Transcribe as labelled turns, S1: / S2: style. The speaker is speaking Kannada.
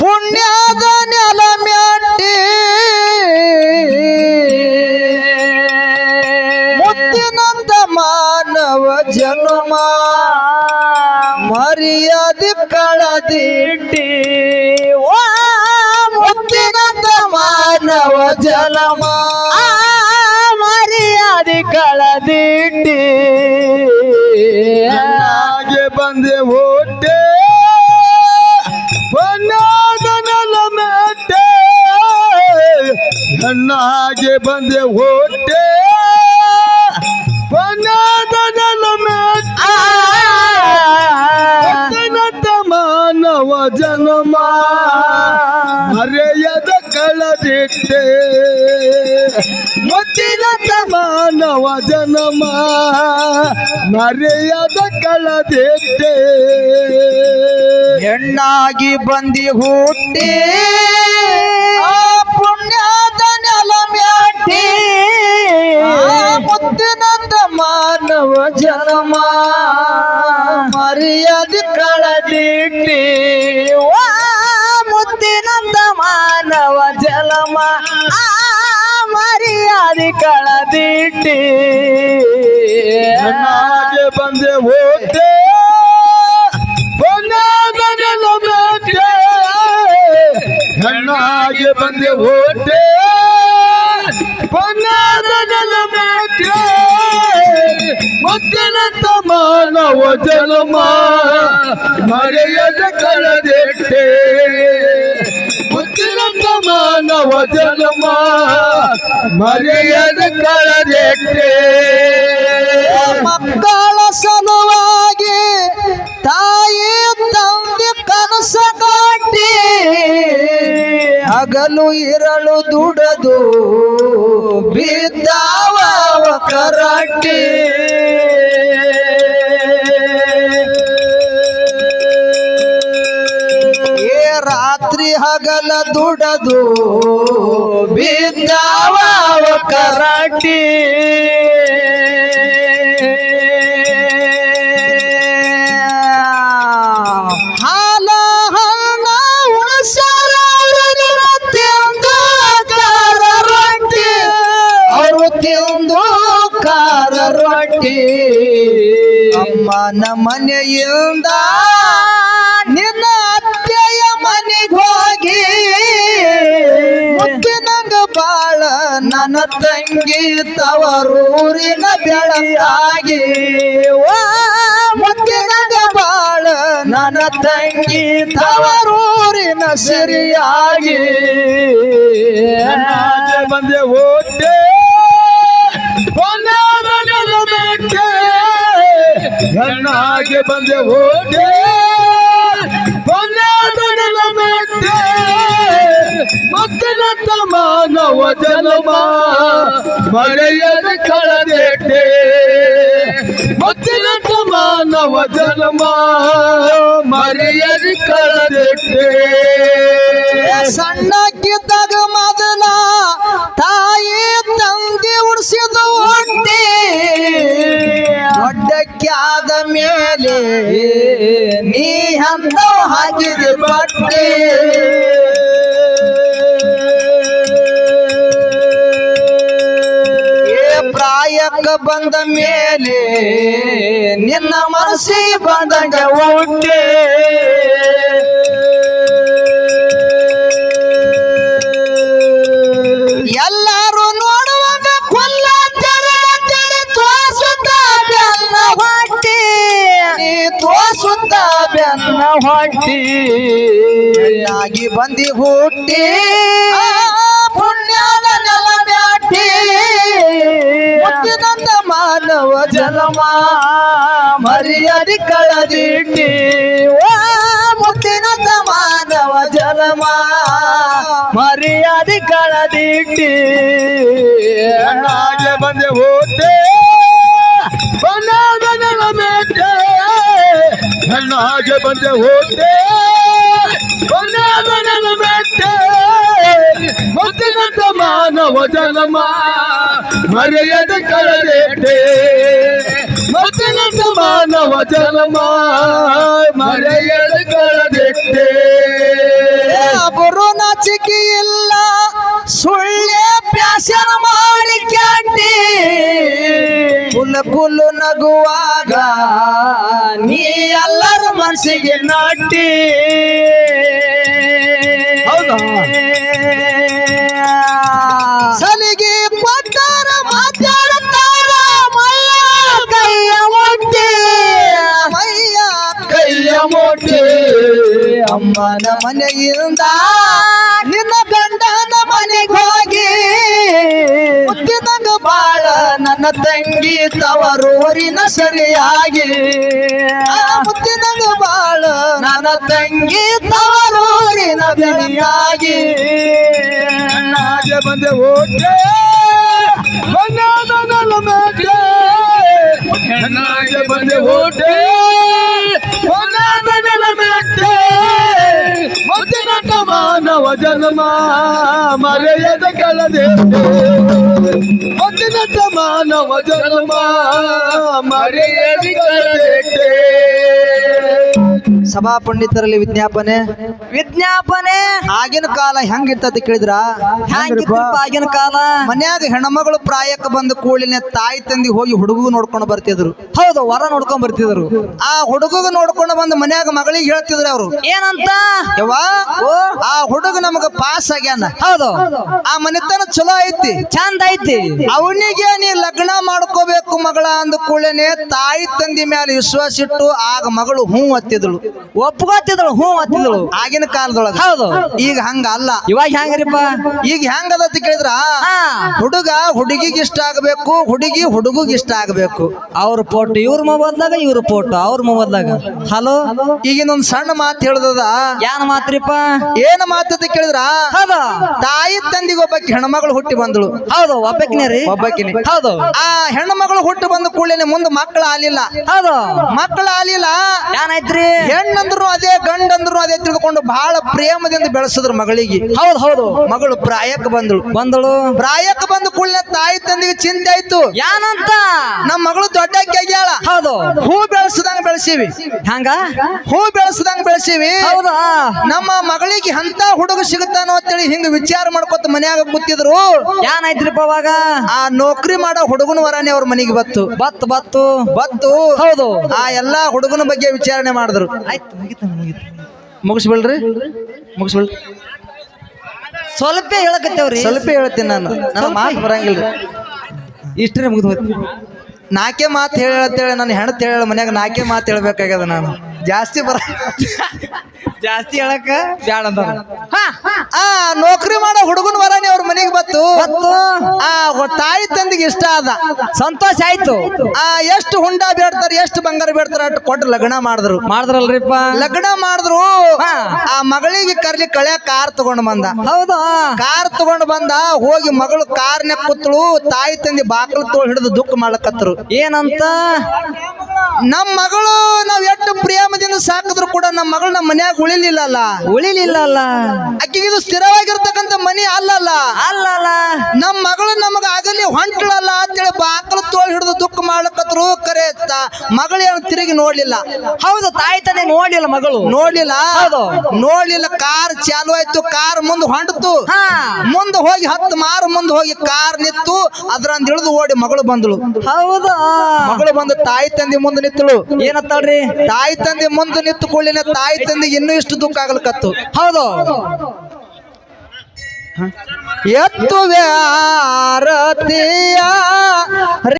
S1: ಪುಣ್ಯದ ನೆಲ ಮ್ಯಾಟಿ. ಮುತ್ತಿನಂತ ಮಾನವ ಜನ್ಮ. ಮರ್ಯಾದಿ ಕಳದಿಟ್ಟಿ. ವಾ ಮುತ್ತಿನಂತ ಮಾನವ ಜನ್ಮ. ಮರ್ಯಾದಿ ಕಳದಿಟ್ಟಿ.
S2: ಬಂದೆ ಹೊಟ್ಟೆ ಹೆಣ್ಣಾಗೆ ಬಂದೆ ಹೊಟ್ಟೆ ಮಾನವ ಜನ್ಮ ಮರೆಯದ ಕಳದಿಟ್ಟೆ ಮತ್ತಿನತ ಮಾನವ ಜನ್ಮ ಮರೆಯದ ಕಳದಿಟ್ಟೆ
S1: ಹೆಣ್ಣಾಗಿ ಬಂದಿ ಹುಟ್ಟಿ ಆ ಮುತ್ತಿನಂದ ಮಾನವ ಜನ್ಮ ಮರ್ಯಾದೆ ಕಳದಿಟ್ಟಿ. ಮುದ್ದಿನಂದ ಮಾನವ ಜನ್ಮ ಆ ಮರ್ಯಾದೆ ಕಳದಿಟ್ಟಿ.
S2: ನಾಳೆ ಬಂದೆ ಹೆಣ್ಣಾಗೆ ಬಂದೆ ಹೋದೆ. ಬಣ್ಣದ ನೆಲ ಮೆಟ್ಟೆ ಮುತ್ತಿನಂತ ಮಾನವ ಮರೆಯದ ಕಳೆದಿಟ್ಟೆ. ಮುತ್ತಿನ ತಮಾನವ ಜನ್ಮ ಮರೆಯದ ಕಳೆದಿಟ್ಟೆ.
S1: ಮಕ್ಕಳ ಸಲುವಾಗಿ ಹಗಲು ಇರಳು ದುಡದು ಬಿದ್ದಾವ ಕರಾಟಿ. ಏ ರಾತ್ರಿ ಹಗಲ ದುಡದು ಬಿದ್ದಾವ ಕರಾಟಿ. ಮನೆಯಿಂದ ನಿನ್ನ ಅತ್ತೆಯ ಮನೆಗೆ ಹೋಗಿ. ನಂಗ ಬಾಳ ನನ್ನ ತಂಗಿ ತವರೂರಿನ ಬೆಳಕಾಗಿ. ನಂಗ ಬಾಳ ನನ್ನ ತಂಗಿ ತವರೂರಿನ ಸಿರಿಯಾಗಿ.
S2: ಬಂದೆ ಹೋದೆ ಹೆಣ್ಣಾಗೆ ಬಂದೆ, ಹೋದೆ. ಮತ್ತೆ ಮೆಟ್ಟೆ ಮುತ್ತಿನಂತ ಮಾನವ ಜನ್ಮ ಮರೆಯದ ಕಳೆದಿಟ್ಟೆ. ಮುತ್ತಿನಂತ ಮಾನವ ಜನ್ಮ ಮರೆಯದ ಕಳೆದಿಟ್ಟೆ.
S1: ಸಣ್ಣಕ್ಕಿದ್ದಾಗ ಮೇಲೆ ನೀ ಅಂತ ಹಾಕಿದ ಬಟ್ಟೆ. ಪ್ರಾಯಕ್ಕ ಬಂದ ಮೇಲೆ ನಿನ್ನ ಮನಸ್ಸಿ ಬಂದಂಗ ಹುಟ್ಟೆ. ಹೊಟ್ಟಿ ಆಗಿ ಬಂದಿ ಹುಟ್ಟಿ. ಪುಣ್ಯದ ನೆಲ ಬ್ಯಾಟಿ. ಮುತ್ತಿನಂತ ಮಾನವ ಜನ್ಮ ಮರ್ಯಾದೆ ಕಳದಿಟ್ಟಿ. ವಾ ಮುತ್ತಿನಂತ ಮಾನವ ಜನ್ಮ ಮರ್ಯಾದೆ ಕಳದಿಟ್ಟಿ.
S2: ಹೆಣ್ಣಾಗೆ ಬಂದೆ ಹೋದೆ. ಪುಣ್ಯದ ನೆಲ ಮೆಟ್ಟೆ ಹೆಣ್ಣಾಗೆ ಬಂದೆ ಹೋದೆ. ಮೆಟ್ಟೆ ಮುತ್ತಿನಂತ ಮಾನವ ಜನಮ ಮರೆಯದ ಕಳೆದೇಟೆ ಮುತ್ತಿನಂತ ಮಾನವ ಜನಮ ಮರೆಯದ ಕಳೆದೆಟ್ಟೆ.
S1: ನಾಚಿಕೆ ಇಲ್ಲ. ಸುಳ್ಳೆ ಪ್ಯಾಸನ ಮಾಡಿ ಕ್ಯಾಂಟಿ ಕುಲ ಕುಲು ನಗುವಾಗ ನೀ ಎಲ್ಲರ ಮನಸ್ಸಿಗೆ ನಟ್ಟಿ? ಸಲಿಗೆ ಪಟ್ಟಾರ ಮಾತಾಡುತ್ತಾರ ಮಯ್ಯ ಕೈಯ ಮೊಟ್ಟೆ. ಮಯ್ಯ
S2: ಕೈಯ ಮೊಟ್ಟೆ.
S1: ಅಮ್ಮನ ಮನೆಯಿಂದ ನಿನ್ನ ಬಾಳ ನನ್ನ ತಂಗಿ ತವರೂರಿನ ಸರಿಯಾಗಿ. ಆ ಮುತ್ತಿದಂಗ ಬಾಳ ನನ್ನ ತಂಗಿ ತವರೂರಿನ
S2: ನಾಗೆ ಬಂದೆ ಓಟೆ ಬಂದೆ ಓಟೆ ಮಾನವ ಜನ್ಮ ಮರೆಯದ ಕಳದೆ. ಮುತ್ತಿನ ಮಾನವ ಜನ್ಮ ಮರೆಯದ ಕಳದೆ.
S1: ಸಭಾ ಪಂಡಿತರಲ್ಲಿ ವಿಜ್ಞಾಪನೆ.
S3: ವಿಜ್ಞಾಪನೆ.
S1: ಆಗಿನ ಕಾಲ ಹೆಂಗಿರ್ತತಿ ಕೇಳಿದ್ರ?
S3: ಆಗಿನ ಕಾಲ?
S1: ಮನ್ಯಾಗ ಹೆಣ್ಮಗಳು ಪ್ರಾಯಕ್ಕೆ ಬಂದ ಕೂಳಿನ ತಾಯಿ ತಂದಿ ಹೋಗಿ ಹುಡುಗ ನೋಡ್ಕೊಂಡು ಬರ್ತಿದ್ರು.
S3: ಹೌದು ವರ ನೋಡ್ಕೊಂಡ್ ಬರ್ತಿದ್ರು.
S1: ಆ ಹುಡುಗ ನೋಡ್ಕೊಂಡು ಬಂದು ಮನ್ಯಾಗ ಮಗಳಿಗೆ ಹೇಳ್ತಿದ್ರು ಅವರು.
S3: ಏನಂತ?
S1: ಯವ್ವ ಆ ಹುಡುಗ ನಮಗ ಪಾಸ್ ಆಗ್ಯಾನ.
S3: ಹೌದು.
S1: ಆ ಮನೆತನ ಚಲೋ ಐತಿ.
S3: ಚಂದ ಐತಿ.
S1: ಅವನಿಗೆ ನೀ ಲಗ್ನ ಮಾಡ್ಕೋಬೇಕು ಮಗಳ ಅಂದ ಕೂಡಲೇನೆ ತಾಯಿ ತಂದಿ ಮೇಲೆ ವಿಶ್ವಾಸ ಇಟ್ಟು ಆಗ ಮಗಳು ಹೂ ಹತ್ತಿದಳು.
S3: ಒಪ್ಕೋತಿದ್ರು ಹ್ಞೂ ಹತ್ತಿದ್ರು
S1: ಆಗಿನ ಕಾಲದೊಳಗ.
S3: ಹೌದು.
S1: ಈಗ ಹಂಗ ಅಲ್ಲ.
S3: ಇವಾಗ ಹೆಂಗ್ರಿಪ್ಪ?
S1: ಈಗ ಹೆಂಗ ಅಂತ ಕೇಳಿದ್ರ? ಹುಡುಗ ಹುಡುಗಿಗೆ ಇಷ್ಟ ಆಗಬೇಕು ಹುಡುಗಿ ಹುಡುಗಿಗೆ ಇಷ್ಟ ಆಗಬೇಕು.
S3: ಅವ್ರ ಫೋಟೋ ಇವ್ರ ಮೊಬೈಲ್ದಾಗ ಇವ್ರ ಫೋಟೋ ಅವ್ರ ಮೊಬೈಲ್ದಾಗ. ಹಲೋ?
S1: ಈಗಿನೊಂದ್ ಸಣ್ಣ ಮಾತು ಹೇಳ್ದದ.
S3: ಏನ್ ಮಾತ್ರಿಪ್ಪ?
S1: ಏನ್ ಮಾತದ ಕೇಳಿದ್ರ?
S3: ಹೌದು.
S1: ತಾಯಿ ತಂದಿಗೆ ಒಬ್ಬಾಕಿ ಹೆಣ್ಮಗಳು ಹುಟ್ಟಿ ಬಂದಳು.
S3: ಹೌದು ಒಬ್ಬಕಿನೇ ರೀ.
S1: ಒಬ್ಬಾಕಿನೇ.
S3: ಹೌದು.
S1: ಆ ಹೆಣ್ಮಗಳು ಹುಟ್ಟಿ ಬಂದ ಕೂಡಲೇ ಮುಂದೆ ಮಕ್ಕಳು ಆಲಿಲ್ಲ
S3: ಹೌದು.
S1: ಮಕ್ಕಳು ಆಲಿಲ್ಲ
S3: ಏನಾಯ್ತ್ರಿ
S1: ಹೆಣ್ಣಂದ್ರು ಅದೇ ಗಂಡಂದ್ರು ಅದೇ ತಿಳಿದುಕೊಂಡು ಬಹಳ ಪ್ರೇಮದಿಂದ ಬೆಳೆಸಿದ್ರು ಮಗಳಿಗೆ.
S3: ಹೌದು ಹೌದು.
S1: ಮಗಳು ಪ್ರಾಯಕ್ಕೆ ಬಂದಳು.
S3: ಬಂದಳು.
S1: ಪ್ರಾಯಕ್ಕೆ ಬಂದ ಕೂಡಲೇ ತಾಯಿ ತಂದಿಗೆ ಚಿಂತೆ ಆಯ್ತು.
S3: ಯಾನಂತ?
S1: ನಮ್ಮ ಮಗಳು ದೊಡ್ಡ ಆಗ್ಯಾಳ
S3: ಹೌದು.
S1: ಹೂ ಬೆಳೆಸದಂಗ ಬೆಳೆಸೀವಿ.
S3: ಹಂಗ?
S1: ಹೂ ಬೆಳೆಸದಂಗ ಬೆಳೆಸಿವಿ.
S3: ಹೌದಾ?
S1: ನಮ್ಮ ಮಗಳಿಗೆ ಅಂತ ಹುಡುಗ ಸಿಗುತ್ತಾನೋ ಅಂತೇಳಿ ಹಿಂಗ ವಿಚಾರ ಮಾಡ್ಕೊತ ಮನ್ಯಾಗ ಕೂತಿದ್ರು.
S3: ಏನಾಯ್ತ್ರಿಪ್ಪ ಅವಾಗ?
S1: ಆ ನೌಕರಿ ಮಾಡೋ ಹುಡುಗನ ವರಾನೆ ಅವ್ರ ಮನೆಗೆ ಬತ್ತು.
S3: ಬತ್ತು ಬತ್ತು.
S1: ಬತ್ತು.
S3: ಹೌದು.
S1: ಆ ಎಲ್ಲಾ ಹುಡುಗನ ಬಗ್ಗೆ ವಿಚಾರಣೆ ಮಾಡಿದ್ರು.
S3: ಆಯ್ತು ಮುಗಿತ ಮುಗಿತು.
S1: ಮುಗಿಸ್ಬಿಡ್ರಿ? ಮುಗಿಸ್ಬಿಡ್ರಿ.
S3: ಸ್ವಲ್ಪ ಹೇಳಕತ್ತೇವ್ರಿ.
S1: ಸ್ವಲ್ಪ ಹೇಳ್ತೀನಿ ನಾನು. ನನ್ನ ಮಾತು ಬರಂಗಿಲ್ಲ
S3: ಇಷ್ಟೇ ಮುಗಿದು ಹೋಯ್ತು.
S1: ನಾಕೆ ಮಾತು ಹೇಳತ್ತೇಳಿ ನನ್ನ ಹೆಣ್ತು ಹೇಳ ಮನ್ಯಾಗ ನಾಕೆ ಮಾತು ಹೇಳ್ಬೇಕಾಗ್ಯದ ನಾನು. ಜಾಸ್ತಿ ಬರ
S3: ಜಾಸ್ತಿ ಹೇಳಕ್ಕ ಬ್ಯಾಡ ಅಂತ
S1: ಆ ನೌಕರಿ ಮಾಡೋ ಹುಡುಗನ ಬರಾನಿ ಅವ್ರ ಮನೆಗೆ ಬತ್ತು ಆ ತಾಯಿ ತಂದಿಗೆ ಇಷ್ಟ ಆದ.
S3: ಸಂತೋಷ ಆಯ್ತು.
S1: ಆ ಎಷ್ಟು ಹುಂಡ ಬೇಡ್ತಾರ ಎಷ್ಟು ಬಂಗಾರ ಬೇಡ್ತಾರ ಅಷ್ಟು ಕೊಟ್ಟು ಲಗ್ನ ಮಾಡಿದ್ರು.
S3: ಮಾಡಿದ್ರಲ್ರಿಪ್ಪ?
S1: ಲಗ್ನ ಮಾಡಿದ್ರು. ಆ ಮಗಳಿಗೆ ಕರ್ಲಿ ಕಳೆ ಕಾರ್ ತಗೊಂಡು ಬಂದ.
S3: ಹೌದಾ.
S1: ಕಾರ್ ತಗೊಂಡು ಬಂದ ಹೋಗಿ ಮಗಳು ಕಾರ್ನ್ಯಾಗ ಕೂತಳು ತಾಯಿ ತಂದಿ ಬಾಕಲು ತೋಳು ಹಿಡಿದು ದುಃಖ ಮಾಡ್ಲಕತ್ರು.
S3: ಏನಂತ?
S1: ನಮ್ ಮಗಳು ನಾವ್ ಎಷ್ಟು ಪ್ರೇಮದಿಂದ ಸಾಕಿದ್ರು ಕೂಡ ನಮ್ಮ ಮಗಳು ನಮ್ಮ ಮನ್ಯಾಗ ಉಳಿಲಿಲ್ಲಲ್ಲ. ಉಳಿಲಿಲ್ಲಲ್ಲ. ಇದು ಸ್ಥಿರವಾಗಿರ್ತಕ್ಕಂಥ ಮನಿ ಅಲ್ಲಲ್ಲ.
S3: ಅಲ್ಲಲ್ಲ.
S1: ನಮ್ಮ ಮಗಳು ನಮಗ ಆಗಲಿ ಹೊಂಟಳಲ್ಲ ಅಂತೇಳಿ ಬಾಕಲು ತೋಳ್ ಹಿಡಿದು ದುಃಖ ಮಾಡ್ಲಕತ್ರು ಕರೆ ಮಗಳು ಏನು ತಿರುಗಿ ನೋಡ್ಲಿಲ್ಲ.
S3: ಹೌದು ತಾಯಿ ತಂದೆ ನೋಡ್ಲಿಲ್ಲ ಮಗಳು.
S1: ನೋಡ್ಲಿಲ್ಲ.
S3: ಹೌದು.
S1: ನೋಡ್ಲಿಲ್ಲ ಕಾರ್ ಚಾಲು ಆಯ್ತು ಕಾರ್ ಮುಂದೆ ಹೊಂಟತು. ಮುಂದೆ ಹೋಗಿ ಹತ್ತು ಮಾರು ಮುಂದೆ ಹೋಗಿ ಕಾರ್ ನಿತ್ತು ಅದ್ರಂದ್ ಇಳಿದು ಓಡಿ ಮಗಳು ಬಂದಳು.
S3: ಹೌದು.
S1: ಮಗಳು ಬಂದು ತಾಯಿ ತಂದೆ ಮುಂದೆ ನಿತ್ತಳು
S3: ಏನತ್ತಾಳ್ರಿ
S1: ತಾಯಿ ತಂದೆ ಮುಂದೆ ನಿಂತು ತಾಯಿ ತಂದೆ ಇನ್ನೂ ಇಷ್ಟು ದುಃಖ ಆಗ್ಲಿಕತ್ತು.
S3: ಹೌದು.
S1: यत्व व्यारतिया